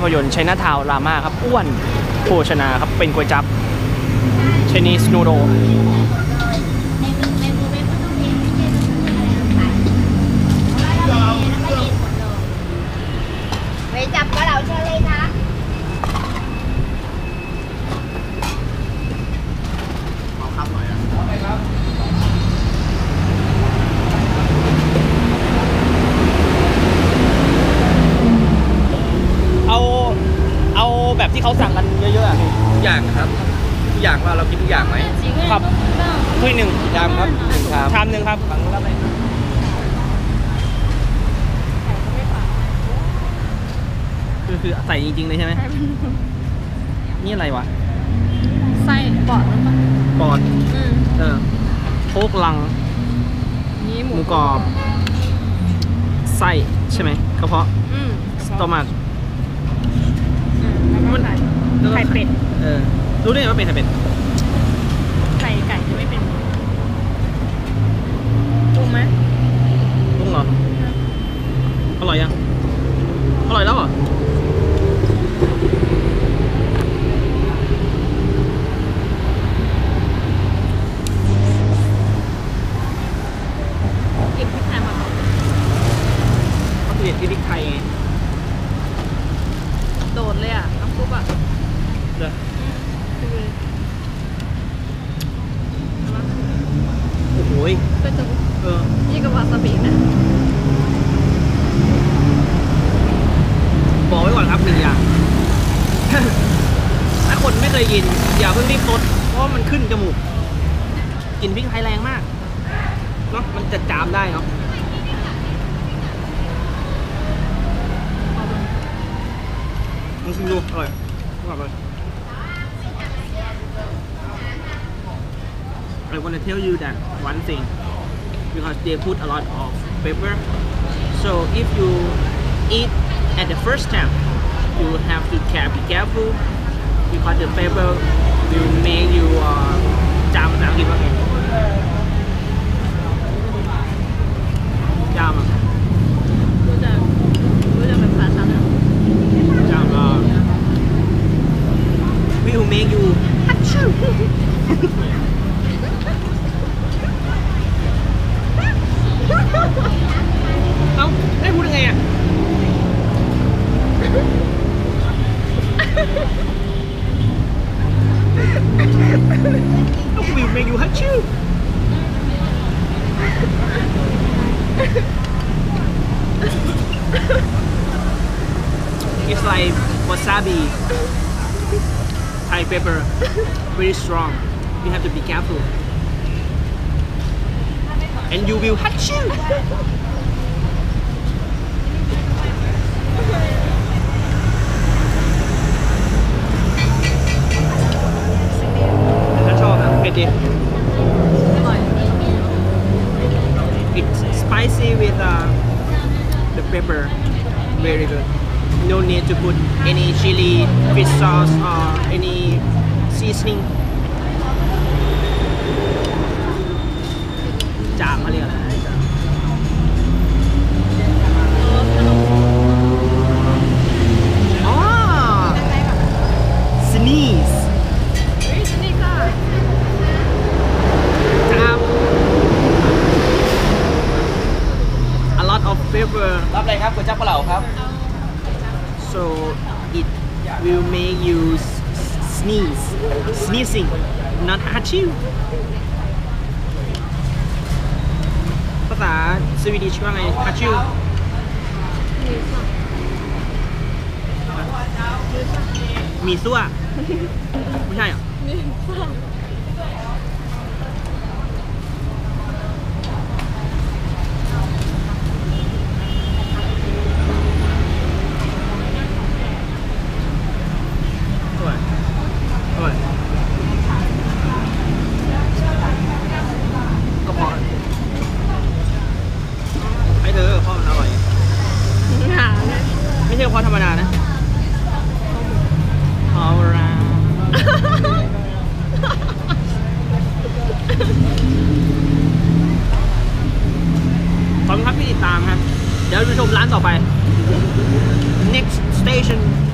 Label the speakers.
Speaker 1: ภาพยนตร์ชัยนาทาวรามาครับ อ้วนโภชนาครับ เป็นก๋วยจับชนีสนูโร
Speaker 2: ไปจับกระเหล่าเชิญเลยนะ
Speaker 1: เอา เอาแบบที่ เขาสั่งกันเยอะๆอะพี่
Speaker 3: ทุกอย่างครับทุกอย่างว่าเรากินทุกอย่างไหม
Speaker 1: ครับ ถ้วยหนึ่ง
Speaker 3: ยามครับหนึ่งชาม
Speaker 1: ชามหนึ่งครับฝั่งนู้นรับเลยคือคือใส่จริงๆเลยใช่ไหมนี่อะไรวะ
Speaker 4: ไส้ปอดมันปะ
Speaker 1: ปอด
Speaker 4: อืม
Speaker 1: เออโคกลัง
Speaker 4: นี่ห
Speaker 1: ห
Speaker 4: มู
Speaker 1: มูกรอบไส้ใช่ไหมกระเพาะ
Speaker 4: อืม
Speaker 1: สตอมัก
Speaker 4: อืมแล้วก็ไข่ ไข่เป็ด
Speaker 1: เออ รู้ได้ไงว่าเป็นไข่เป็ด
Speaker 4: ไข่ไก่จะไม่เป็นปรุงไหม
Speaker 1: รุ้งเหรอ อร่อยยัง อร่อยแล้วเหรอ
Speaker 4: กินพริกไทยมาก่อน
Speaker 1: เขาเปลี่ยนที่พริกไทยไง
Speaker 4: โดดเลยอะน้ำซุปอะ
Speaker 1: เดี๋ยว
Speaker 4: ดูเลย
Speaker 1: โอ้โหย
Speaker 4: ก็จะ
Speaker 1: เออ
Speaker 4: นี่กับวาซาบินะ
Speaker 1: บอกไว้ก่อนครับหนึ่งอย่าง ถ้าคนไม่เคยกิน อย่าเพิ่งรีบซดเพราะมันขึ้นจมูกกลินพริกไทยแรงมากเนาะมันจะจามได้เนาะลองชิมดูอร่อยอร่อยเลย I want to tell you that one thing because they put a lot of pepper so if you eat at the first time you have to be careful because the pepper will make you uh, down, down, down. it's like wasabi, Thai pepper, very strong. You have to be careful. And you will achoo. That's all. Pepper. Very good. No need to put any chili, fish sauce, or any seasoning. รั
Speaker 3: บอะไรครับก๋วยจั๊บกระเหล่าครับ
Speaker 1: so it will make you s- s- sneeze sneezing not achoo ภาษาสวีดิชว่าไง achoo มีซั่วไม่ใช่เหรออร่อยอร่อยก็พอให้เธอเพราะมันอร่อย
Speaker 4: หาเลย
Speaker 1: ไม่ใช่กระเพาะธรรมดานะเอาละ ข